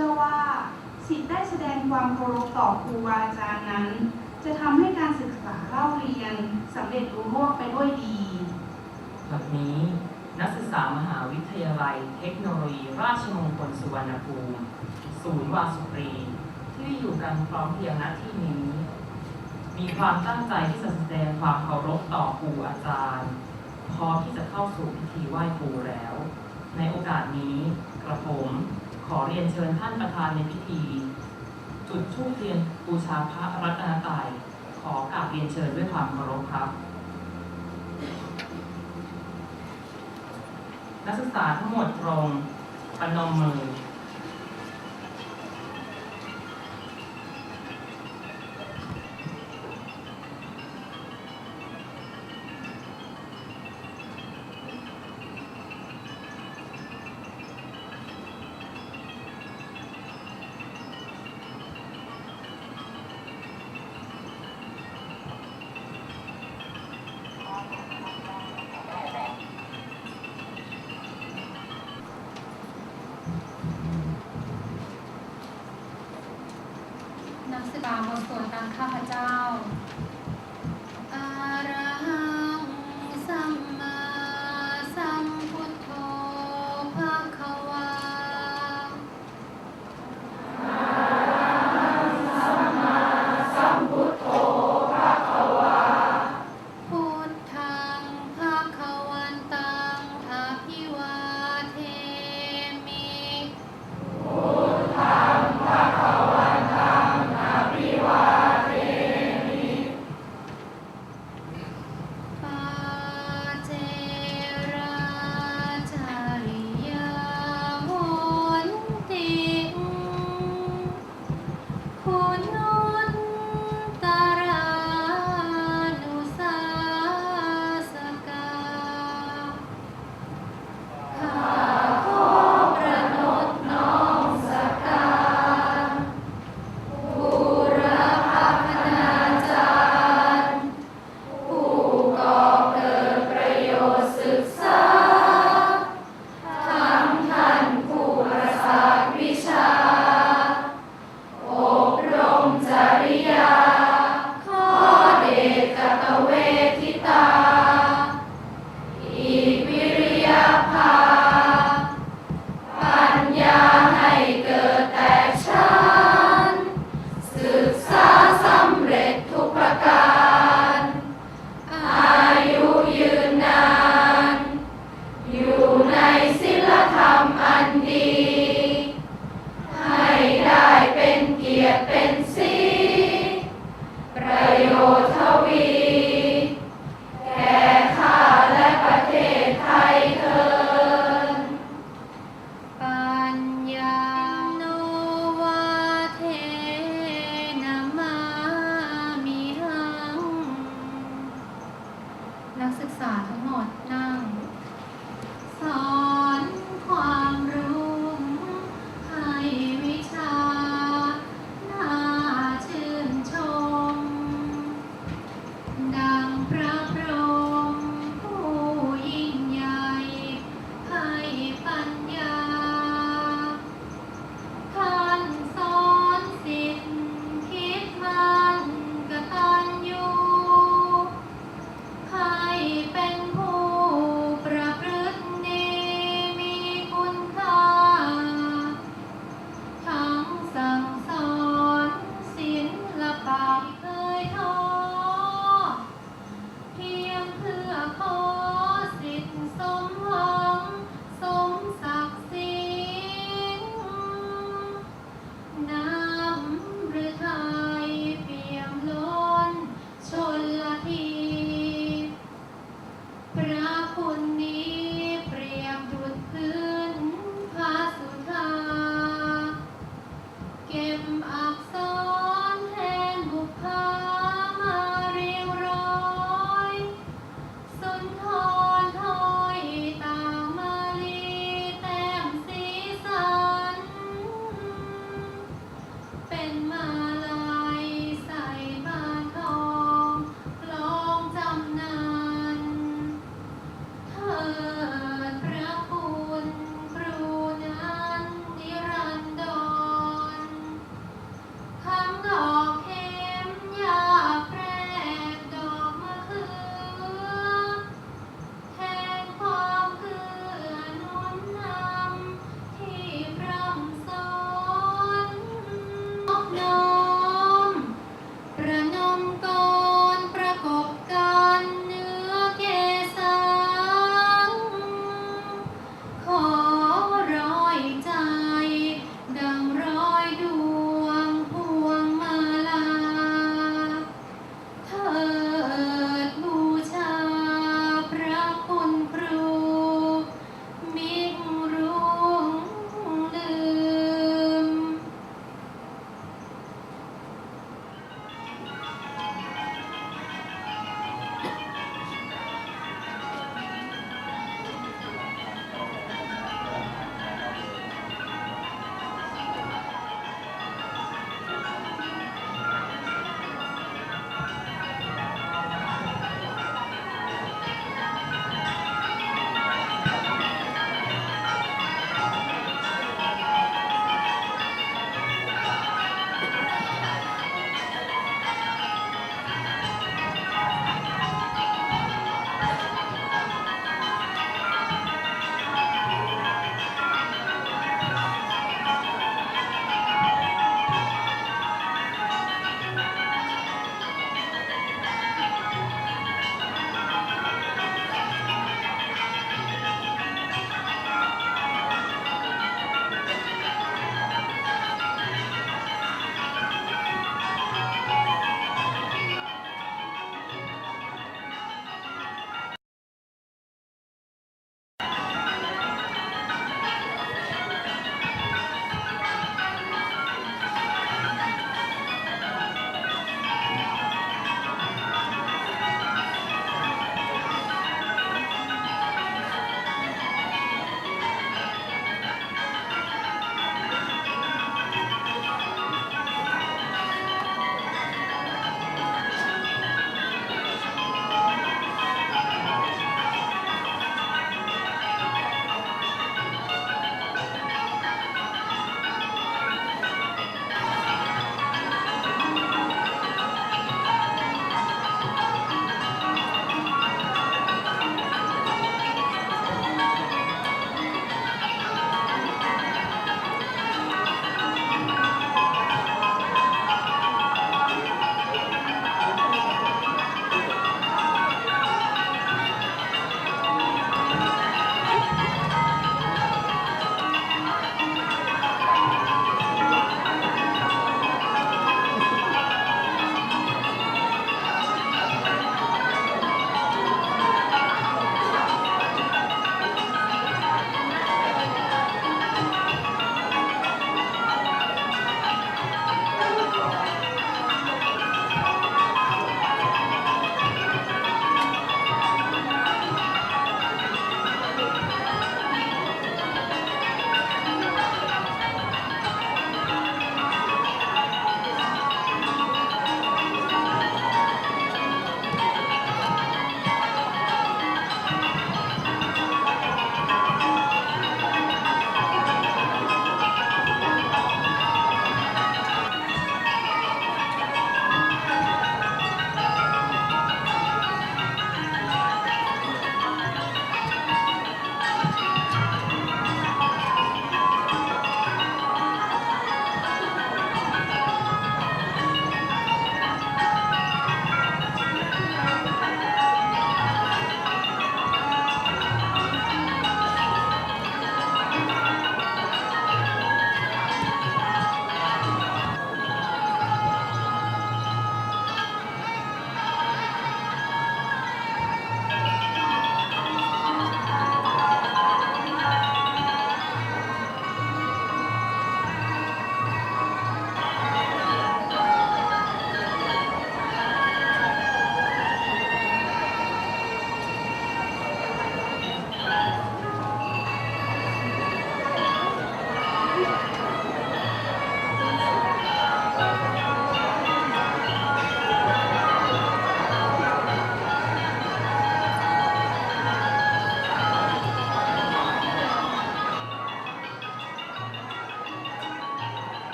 ชื่อว่าสิทธิ์ได้แสดงความเคารพต่อครูอาจารย์นั้น จะทำให้การศึกษาเล่าเรียนสำเร็จรุ่ร่วงไปด้วยดี แบบนี้นักศึกษามหาวิทยาลัย เทคโนโลยี ราชมงคลสุวรรณภูมิศูนย์วาสุปรี ที่อยู่กันพร้อมเพียงณที่นี้ มีความตั้งใจที่จะแสดงความเคารพต่อครูอาจารย์พร้อมที่จะเข้าสู่พิธีไหว้ครูแล้ว ในโอกาสนี้กระผม ขอเรียนเชิญท่านประธานในพิธี จุดทูปเทียนบูชาพระรัตนตรัยขอกราบเรียนเชิญด้วยความเคารพครับ นักศึกษาทั้งหมดตรงประนมมือ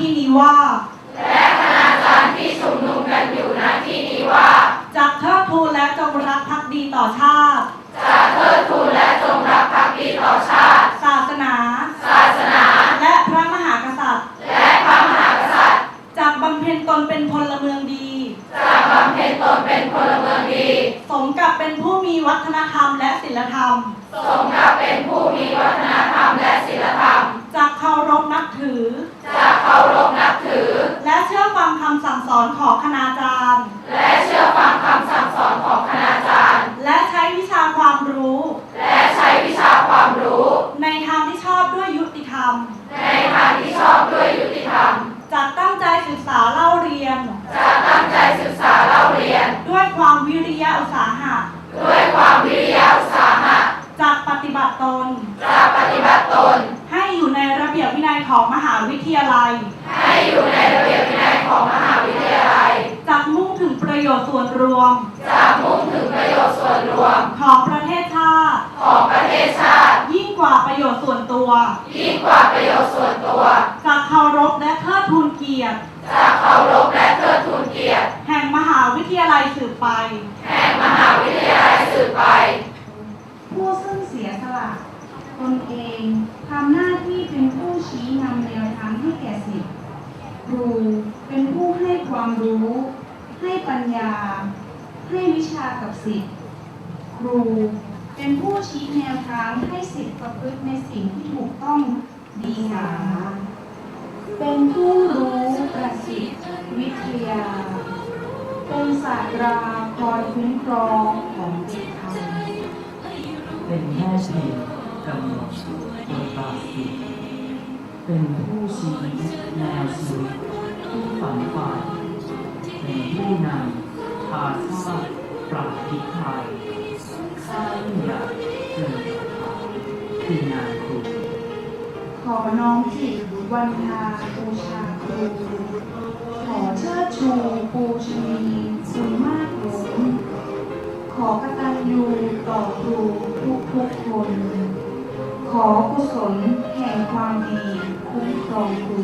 ที่นี้ว่า และคณาจารย์ที่ชุมนุมกันอยู่ณที่นี้ว่า จะเทิดทูนและจงรักภักดีต่อชาติ จะเทิดทูนและจงรักภักดีต่อชาติ ศาสนา ศาสนา และพระมหากษัตริย์ และพระมหากษัตริย์ จากบำเพ็ญตนเป็นพลเมืองดี จะบำเพ็ญตนเป็นพลเมืองดี สมกับเป็นผู้มีวัฒนธรรมและศิลธรรม สมกับเป็นผู้มีวัฒนธรรมและศีลธรรม จะเคารพนับถือ จะเคารพนับถือ และเชื่อฟังคำสั่งสอนของคณาจารย์ และเชื่อฟังคำสั่งสอนของคณาจารย์ และใช้วิชาความรู้ และใช้วิชาความรู้ ในทางที่ชอบด้วยยุติธรรม ในทางที่ชอบด้วยยุติธรรม จะตั้งใจศึกษาเล่าเรียน จะตั้งใจศึกษาเล่าเรียน ด้วยความวิริยะอุตสาหะ ด้วยความวิริยะอุตสาหะจะปฏิบัติตนจะปฏิบัติตน ให้อยู่ในระเบียบวินัยของมหาวิทยาลัย ให้อยู่ในระเบียบวินัยของมหาวิทยาลัยจะมุ่งถึงประโยชน์ส่วนรวมจะมุ่งถึงประโยชน์ส่วนรวม ของประเทศชาติ ของประเทศชาติยิ่ง กว่าประโยชน์ส่วนตัว ยิ่งกว่าประโยชน์ส่วนตัว จะเคารพและเทิดทูนเกียรติ จะเคารพและเทิดทูนเกียรติ แห่งมหาวิทยาลัยสืบไป แห่งมหาวิทยาลัยสืบไป ผู้ซึ่งเสียสละตนเองทำหน้าที่เป็นผู้ชี้นำแนวทางให้แก่สิทธิ์ครูเป็นผู้ให้ความรู้ ให้ปัญญา ให้วิชากับสิทธิ์ครูเป็นผู้ชี้ แนวทางให้สิทธิประพฤติในสิ่งที่ถูกต้องดีงามเป็นผู้รู้ประสิทธิวิทยา เป็นศาสตราคอยคุ้มครองของเด็กไทยเป็นแม่ชีกำหนดบทบาทสิทเป็นผู้ชี้แนวชีวิตที่ฝันฝ่เป็นผู้นำพาชาติปรับพิไทยสร้างยิ่งใหญ่เกินก อน้อมจิตวันทาบูชาครูขอเชิดชูปูชนีคุณมากล้นขอกตัญญูต่อครูทุกทุกคน ขอกุศลแห่งความดีคุ้มครองครู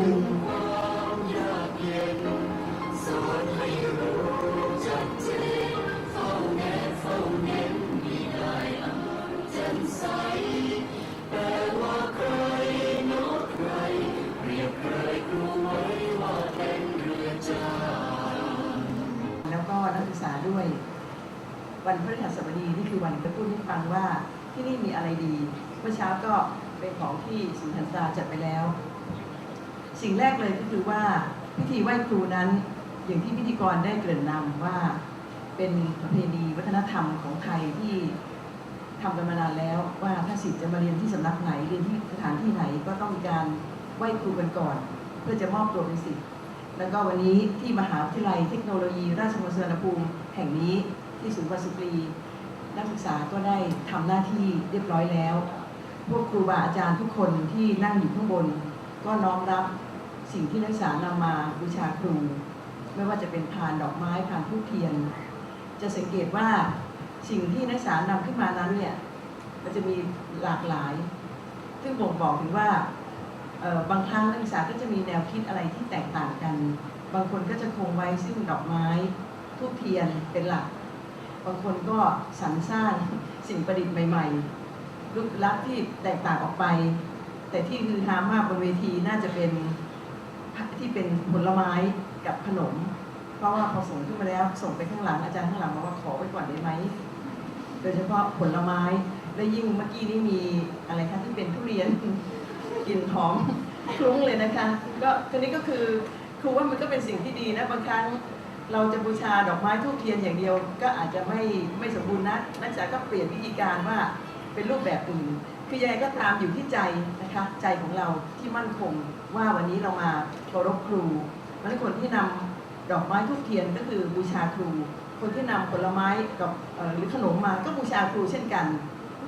ฟังว่าที่นี่มีอะไรดี เมื่อเช้าก็เป็นของที่สุนทรตาจัดไปแล้ว สิ่งแรกเลยก็คือว่าพิธีไหว้ครูนั้นอย่างที่พิธีกรได้เกริ่นนำว่าเป็นประเพณีวัฒนธรรมของไทยที่ทำกันมานานแล้วว่าถ้าสิทธิ์จะมาเรียนที่สำนักไหนเรียนที่สถานที่ไหนก็ต้องมีการไหว้ครูกันก่อน เพื่อจะมอบตัวเป็นสิทธิ์แล้วก็วันนี้ที่มหาวิทยาลัยเทคโนโลยี ราชมงคลสุวรรณภูมิแห่งนี้ที่ศูนย์วสุกรี นักศึกษาก็ได้ทำหน้าที่เรียบร้อยแล้ว พวกครูบาอาจารย์ทุกคนที่นั่งอยู่ข้างบน ก็น้อมรับสิ่งที่นักศึกษานำมาบูชาครู ไม่ว่าจะเป็นพานดอกไม้พานทูบเทียน จะสังเกตว่าสิ่งที่นักศึกษานำขึ้นมานั้นเนี่ยมันจะมีหลากหลาย ซึ่งบ่งบอกถึงว่าบางครั้งนักศึกษาก็จะมีแนวคิดอะไรที่แตกต่างกัน บางคนก็จะคงไว้ซึ่งดอกไม้ทูบเทียนเป็นหลัก บางคนก็สรรสร้างสิ่งประดิษฐ์ใหม่ๆรูปลักษณ์ที่แตกต่างออกไป แต่ที่คือฮามากบนเวทีน่าจะเป็นที่เป็นผลไม้กับขนม เพราะว่าพอส่งขึ้นมาแล้วส่งไปข้างหลังอาจารย์ข้างหลังบอกว่าขอไว้ก่อนได้ไหมโดยเฉพาะผลไม้และยิ่งเมื่อกี้นี้มีอะไรคะที่เป็นทุเรียนกลิ่นหอมคลุ้งเลยนะคะ ก็ทีนี้ก็คือครูว่ามันก็เป็นสิ่งที่ดีนะบางครั้ง เราจะบูชาดอกไม้ทูบเทียนอย่างเดียวก็อาจจะไม่ไม่สมบูรณ์นะนักศึกษาก็เปลี่ยนวิธีการว่าเป็นรูปแบบอื่นคือยังไงก็ตามอยู่ที่ใจนะคะใจของเราที่มั่นคงว่าวันนี้เรามาเคารพครูมันคนที่นำดอกไม้ทูบเทียนก็คือบูชาครู คนที่นำผลไม้กับหรือขนมมาก็บูชาครูเช่นกัน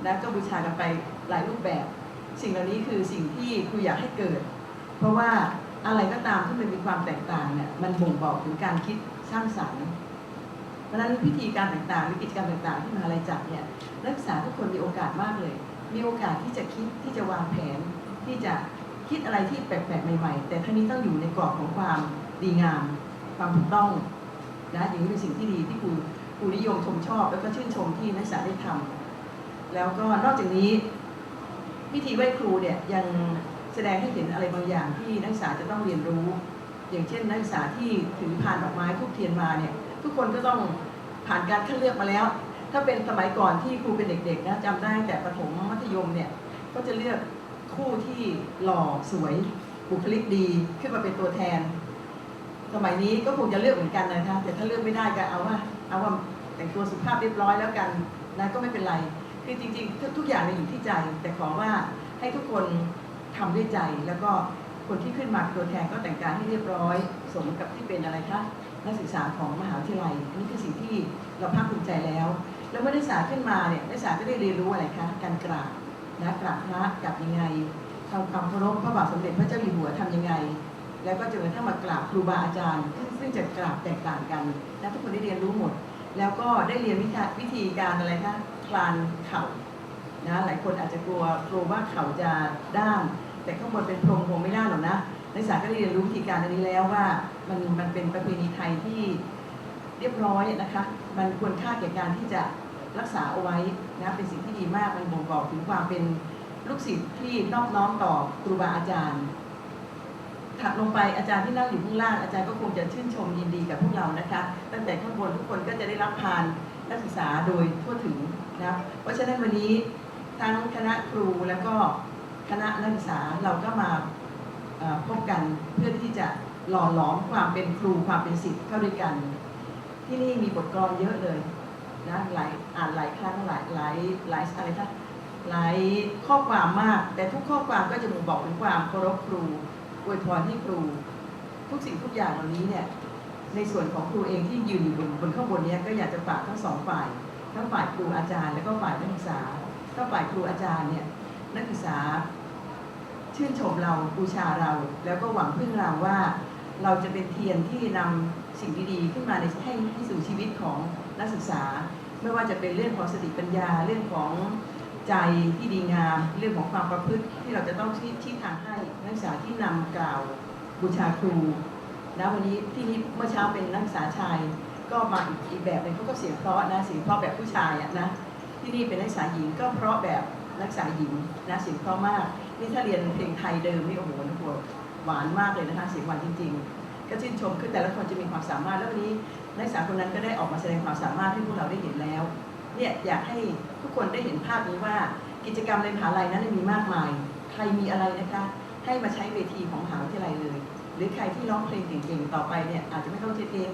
นะก็บูชากันไปหลายรูปแบบ สิ่งเหล่านี้คือสิ่งที่ครูอยากให้เกิด เพราะว่าอะไรก็ตามที่มันมีความแตกต่างเนี่ยมันบ่งบอกถึงการคิด สร้างสรรค์เพราะฉะนั้นพิธีการต่างๆหรือกิจกรรมต่างๆ ที่มหาลัยจัดเนี่ยนักศึกษาทุกคนมีโอกาสมากเลย มีโอกาสที่จะคิดที่จะวางแผน ที่จะคิดอะไรที่แปลกๆใหม่ๆ แต่ทั้งนี้ต้องอยู่ในกรอบของความดีงาม ความถูกต้องนะอย่างนี้เป็นสิ่งที่ดีที่ครูครูนิยมชมชอบ แล้วก็ชื่นชมที่นักศึกษาได้ทำแล้วก็นอกจากนี้ พิธีไหว้ครูเนี่ยยังแสดงให้เห็นอะไรบางอย่างที่นักศึกษาจะต้องเรียนรู้ อย่างเช่นนักศึกษาที่ถือพานดอกไม้ทุกเทียนมาเนี่ยทุกคนก็ต้องผ่านการคัดเลือกมาแล้ว ถ้าเป็นสมัยก่อนที่ครูเป็นเด็กๆนะจำได้แต่ประถมมัธยมเนี่ยก็จะเลือกคู่ที่หล่อสวยบุคลิกดีขึ้นมาเป็นตัวแทน สมัยนี้ก็คงจะเลือกเหมือนกันนะคะแต่ถ้าเลือกไม่ได้ก็เอาว่าเอาว่าแต่งตัวสุภาพเรียบร้อยแล้วกันนะก็ไม่เป็นไรคือจริงๆ ทุกอย่างเนี่ยอยู่ที่ใจ แต่ขอว่าให้ทุกคนทำด้วยใจแล้วก็ คนที่ขึ้นมาตัวแทนก็แต่งกายให้เรียบร้อย สมกับที่เป็นอะไรคะนักศึกษาของมหาวิทยาลัยอันนี่คือสิ่งที่เราภาคภูมิใจแล้ว แล้วเมื่อนักศึกษาขึ้นมาเนี่ยนักศึกษาก็ได้เรียนรู้อะไรคะการกราบนะกราบพระกราบยังไงทำความเคารพพระบาทสมเด็จพระเจ้าอยู่หัวทำยังไง แล้วก็จนกระทั่งมากราบครูบาอาจารย์ ซึ่งจะกราบแตกต่างกันนะทุกคนได้เรียนรู้หมด แล้วก็ได้เรียนวิธีวิธีการอะไรคะคลานเข่านะหลายคนอาจจะกลัวกลัวว่าเข่าจะด้าน แต่ข้างบนเป็นพรมคงไม่ได้หรอกนะนักศึกษาก็ได้เรียนรู้วิธีการอันนี้แล้วว่ามันมันเป็นประเพณีไทยที่เรียบร้อยนะคะ มันควรค่าแก่การที่จะรักษาเอาไว้นะเป็นสิ่งที่ดีมากมันบ่งบอกถึงความเป็นลูกศิษย์ที่นอบน้อมต่อครูบาอาจารย์ถัดลงไปอาจารย์ที่นั่งอยู่ข้างล่างอาจารย์ก็คงจะชื่นชมยินดีกับพวกเรานะคะ ตั้งแต่ข้างบนทุกคนก็จะได้รับพานนักศึกษาโดยทั่วถึงนะเพราะฉะนั้นวันนี้ทั้งคณะครูแล้วก็ คณะนักศึกษาเราก็มาพบกันเพื่อที่จะหล่อหลอมความเป็นครูความเป็นศิษย์เข้าด้วยกัน ที่นี่มีบทกลอนเยอะเลยนะหลายอ่านหลายครั้งหลายหลายหลายอะไรคะหลายข้อความมาก แต่ทุกข้อความก็จะบ่งบอกถึงความเคารพครูอวยพรให้ครู ทุกสิ่งทุกอย่างเหล่านี้เนี่ยในส่วนของครูเองที่ยืนอยู่บนบนข้างบนนี้ก็อยากจะฝากทั้งสองฝ่ายทั้งฝ่ายครูอาจารย์ และก็ฝ่ายนักศึกษาถ้าฝ่ายครูอาจารย์เนี่ยนักศึกษา ชื่นชมเราบูชาเรา แล้วก็หวังพึ่งเราว่า เราจะเป็นเทียนที่นำสิ่งดีๆขึ้นมาในให้ให้สู่ชีวิตของนักศึกษา ไม่ว่าจะเป็นเรื่องของสติปัญญาเรื่องของใจที่ดีงามเรื่องของความประพฤติที่เราจะต้องชี้ชี้ทางให้นักศึกษาที่นำกล่าวบูชาครูนะวันนี้ที่นี่เมื่อเช้าเป็นนักศึกษาชาย ก็มาอีกแบบหนึ่งเขาก็เสียงเพราะนะเสียงเพราะแบบผู้ชายอะนะที่นี่เป็นนักศึกษาหญิงก็เพราะแบบนักศึกษาหญิงนะเสียงเพราะมาก นี่ถ้าเรียนเพลงไทยเดิมนี่โอ้โหนะโหหวานมากเลยนะคะเสียงหวานจริง ๆ ก็ชื่นชมคือแต่ละคนจะมีความสามารถแล้ววันนี้นักศึกษาคนนั้นก็ได้ออกมาแสดงความสามารถให้พวกเราได้เห็นแล้วเนี่ยอยากให้ทุกคนได้เห็นภาพนี้ว่ากิจกรรมในมหาลัยนั้นมีมากมาย ใครมีอะไรนะคะให้มาใช้เวทีของมหาวิทยาลัยเลย หรือใครที่ร้องเพลงเก่งๆต่อไปเนี่ยอาจจะไม่ต้องใช้เพลง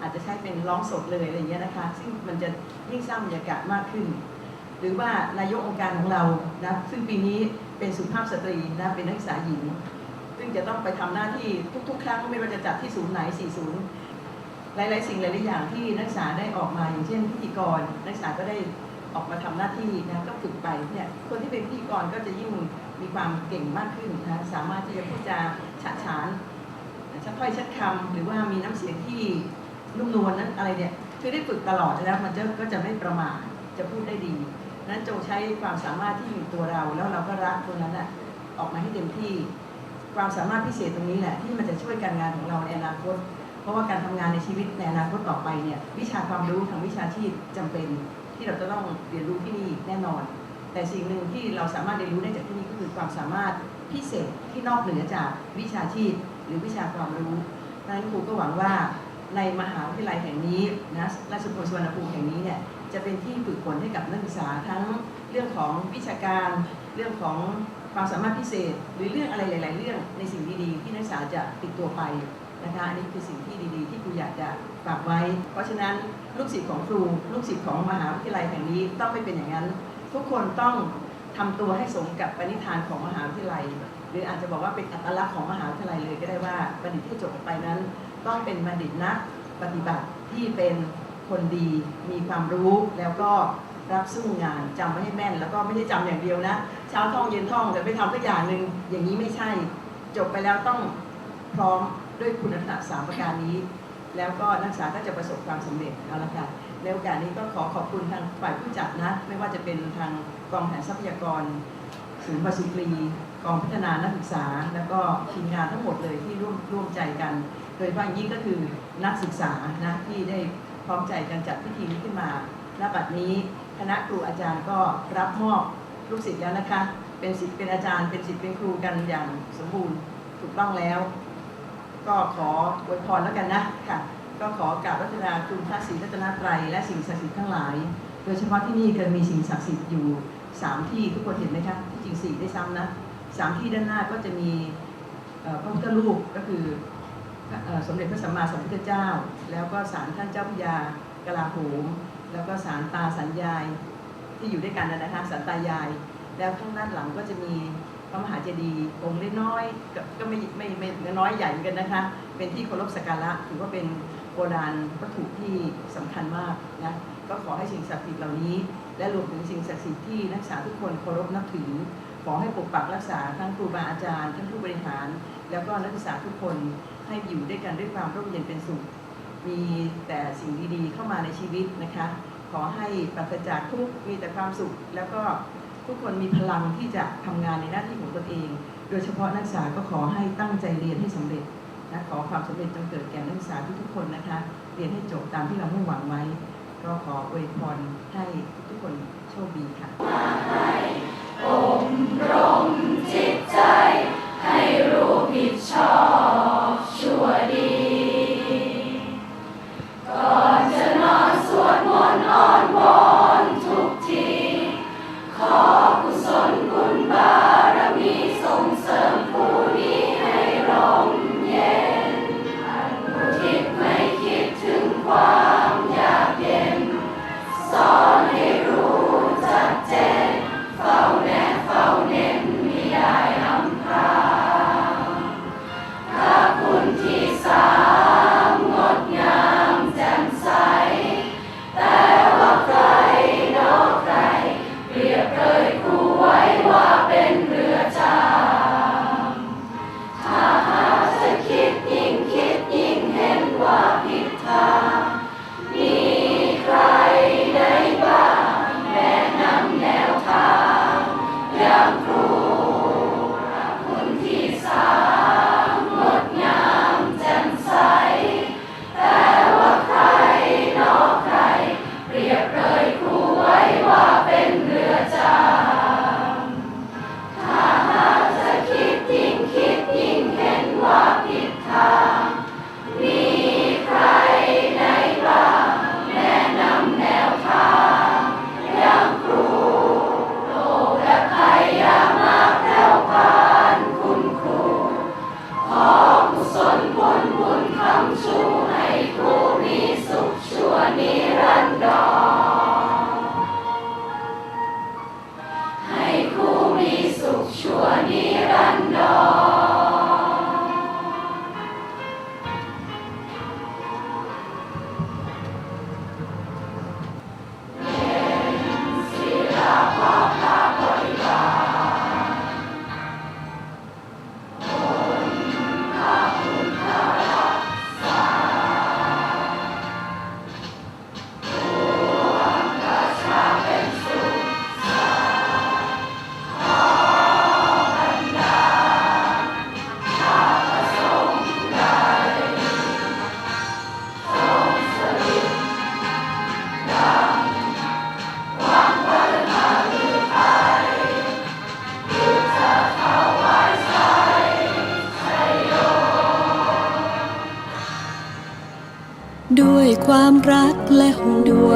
อาจจะใช้เป็นร้องสดเลยอะไรอย่างเงี้ยนะคะ ซึ่งมันจะยิ่งสร้างบรรยากาศมากขึ้น หรือว่านายกองค์การของเรานะซึ่งปีนี้เป็นสุภาพสตรีนะเป็นนักศึกษาหญิง ซึ่งจะต้องไปทำหน้าที่ทุกๆ ครั้งไม่ว่าจะจัดที่ศูนย์ไหนสี่ศูนย์หลายๆ สิ่งหลายๆอย่างที่นักศึกษาได้ออกมาอย่างเช่นพิธีกร นักศึกษาก็ได้ออกมาทำหน้าที่นะก็ฝึกไปเนี่ยคนที่เป็นพิธีกรก็จะยิ่งมีความเก่งมากขึ้นนะสามารถที่จะพูดจาฉะฉานชัดถ้อยชัดคำหรือว่ามีน้ำเสียงที่นุ่มนวลนั้นอะไรเนี่ยคือได้ฝึกตลอดแล้วมันจะก็จะไม่ประมาทจะพูดได้ดี นั้นจงใช้ความสามารถที่อยู่ตัวเรา แล้วเราก็รักตรงนั้นอะออกมาให้เต็มที่ ความสามารถพิเศษตรงนี้แหละที่มันจะช่วยการงานของเราในอนาคต เพราะว่าการทำงานในชีวิตในอนาคตต่อไปเนี่ยวิชาความรู้ทางวิชาชีพจำเป็นที่เราจะต้องเรียนรู้ที่นี่แน่นอน แต่สิ่งหนึ่งที่เราสามารถเรียนรู้ได้จากที่นี่ก็คือความสามารถพิเศษที่นอกเหนือจากวิชาชีพ หรือวิชาความรู้ดังนั้นครูก็หวังว่า ในมหาวิทยาลัยแห่งนี้นะราชภัฏสุวรรณภูมิแห่งนี้เนี่ยจะเป็นที่ฝึกฝนให้กับนักศึกษาทั้งเรื่องของวิชาการ เรื่องของความสามารถพิเศษ หรือเรื่องอะไรหลาย ๆ เรื่องในสิ่งดีๆ ที่นักศึกษาจะติดตัวไปนะคะอันนี้คือสิ่งที่ดีๆ ที่ครูอยากจะฝากไว้ เพราะฉะนั้นลูกศิษย์ของครู ลูกศิษย์ของมหาวิทยาลัยแห่งนี้ต้องไม่เป็นอย่างนั้น ทุกคนต้องทำตัวให้สมกับปณิธานของมหาวิทยาลัย หรืออาจจะบอกว่าเป็นอัตลักษณ์ของมหาวิทยาลัยเลยก็ได้ว่าบัณฑิตที่จบไปนั้น ต้องเป็นบัณฑิตนักปฏิบัติที่เป็นคนดีมีความรู้แล้วก็รับสู้งานจำไว้ให้แม่น แล้วก็ไม่ได้จำอย่างเดียวนะ เช้าท่องเย็นท่องแต่ไม่ทำสักอย่างหนึ่งอย่างนี้ไม่ใช่ จบไปแล้วต้องพร้อมด้วยคุณลักษณะสามประการนี้ แล้วก็นักศึกษาก็จะประสบความสำเร็จเอาละค่ะในโอกาสนี้ก็ขอขอบคุณทางฝ่ายผู้จัดนะ ไม่ว่าจะเป็นทางกองแผนทรัพยากรศูนย์ภาษีกรี กองพัฒนานักศึกษา แล้วก็ทีมงานทั้งหมดเลยที่ร่วมร่วมใจกัน โดยเฉพาะอย่างยิ่งก็คือนักศึกษานะที่ได้พร้อมใจกันจัดพิธีนี้ขึ้นมาณบัดนี้คณะครูอาจารย์ก็รับมอบลูกศิษย์แล้วนะคะ เป็นศิษย์เป็นอาจารย์ เป็นศิษย์เป็นครูกันอย่างสมบูรณ์ถูกต้องแล้ว ก็ขออวยพรแล้วกันนะค่ะ ก็ขอกราบรัตนาคุณพระศรีรัตนตรัยและสิ่งศักดิ์สิทธิ์ทั้งหลาย โดยเฉพาะที่นี่เกิดมีสิ่งศักดิ์สิทธิ์อยู่สามที่ทุกคนเห็นไหมคะที่จริงสี่ได้ซ้ำนะ สามที่ด้านหน้าก็จะมีพระพุทธรูปก็คือสมเด็จพระสัมมาสัมพุทธเจ้า แล้วก็ศาลท่านเจ้าพยากลาโหมแล้วก็ศาลตาสัญญายที่อยู่ด้วยกันนะคะศาลตายาย แล้วข้างด้านหลังก็จะมีพระมหาเจดีย์องค์เล็กน้อยก็ก็ไม่ไม่ไม่น้อยใหญ่เหมือนกันนะคะ เป็นที่เคารพสักการะถือว่าเป็นโบราณวัตถุที่สำคัญมากนะก็ขอให้สิ่งศักดิ์สิทธิ์เหล่านี้ และรวมถึงสิ่งศักดิ์สิทธิ์ที่นักศึกษาทุกคนเคารพนับถือ ขอให้ปกปักรักษาทั้งครูบาอาจารย์ทั้งผู้บริหาร แล้วก็นักศึกษาทุกคนให้อยู่ด้วยกันด้วยความร่มเย็นเป็นสุข มีแต่สิ่งดีๆเข้ามาในชีวิตนะคะ ขอให้ปราศจากทุกมีแต่ความสุข แล้วก็ทุกคนมีพลังที่จะทำงานในหน้าที่ของตนเอง โดยเฉพาะนักศึกษาก็ขอให้ตั้งใจเรียนให้สำเร็จนะขอความสำเร็จจงเกิดแก่นักศึกษาทุกๆคนนะคะ เรียนให้จบตามที่เรามุ่งหวังไว้ ก็ขออวยพรให้ทุกคนโชคดีค่ะ อบรมจิตใจ ให้รู้ผิดชอบชั่วดี ก่อนจะนอนสวดมนต์อ้อนวอน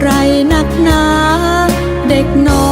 ไรนักหนา เด็กน้อย